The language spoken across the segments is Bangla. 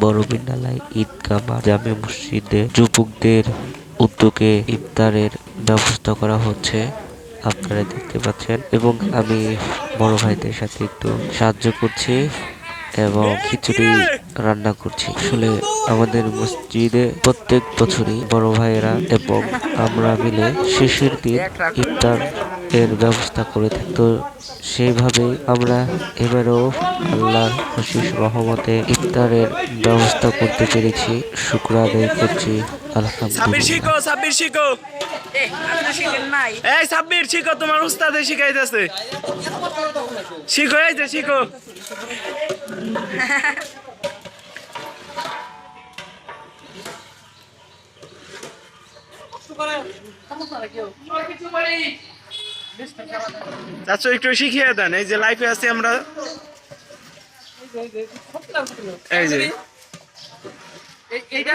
বড় বিদ্যালয় ঈদগাহ বা জামে মসজিদে যুবকদের উদ্যোগে ইফতারের ব্যবস্থা করা হচ্ছে। আপনারা দেখতে পাচ্ছেন এবং আমি বড় ভাইদের সাথে একটু সাহায্য করছি। এবং খিচুড়ি রান্না করছি। আসলে আমাদের মসজিদে প্রত্যেক বছরই বড় ভাইয়েরা এবং আমরা মিলে শেষের দিন ইফতার এর ব্যবস্থা করে থাকি। তো সেইভাবেই আমরা এবারেও আল্লাহ খুশির রহমতে ইফতারের ব্যবস্থা করতে পেরেছি। শুক্র আদায় করছি। আলহামদুলিল্লাহ। শিখো তোমার উস্তাদে শিখাইতেছে। শিখো এই যে শিখো। চাচু একটু শিখিয়ে দেন এই যে লাইফে আছি আমরা। এই যে। এটা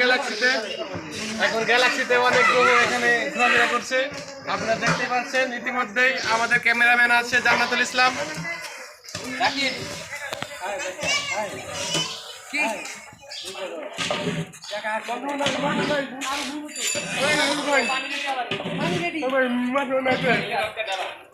গ্যালাক্সিতে এখন গ্যালাক্সিতে অনেক গ্রহ এখানে ঘোরাফেরা করছে। আপনারা দেখতে পাচ্ছেন ইতিমধ্যেই আমাদের ক্যামেরাম্যান আছে জান্নাতুল ইসলাম।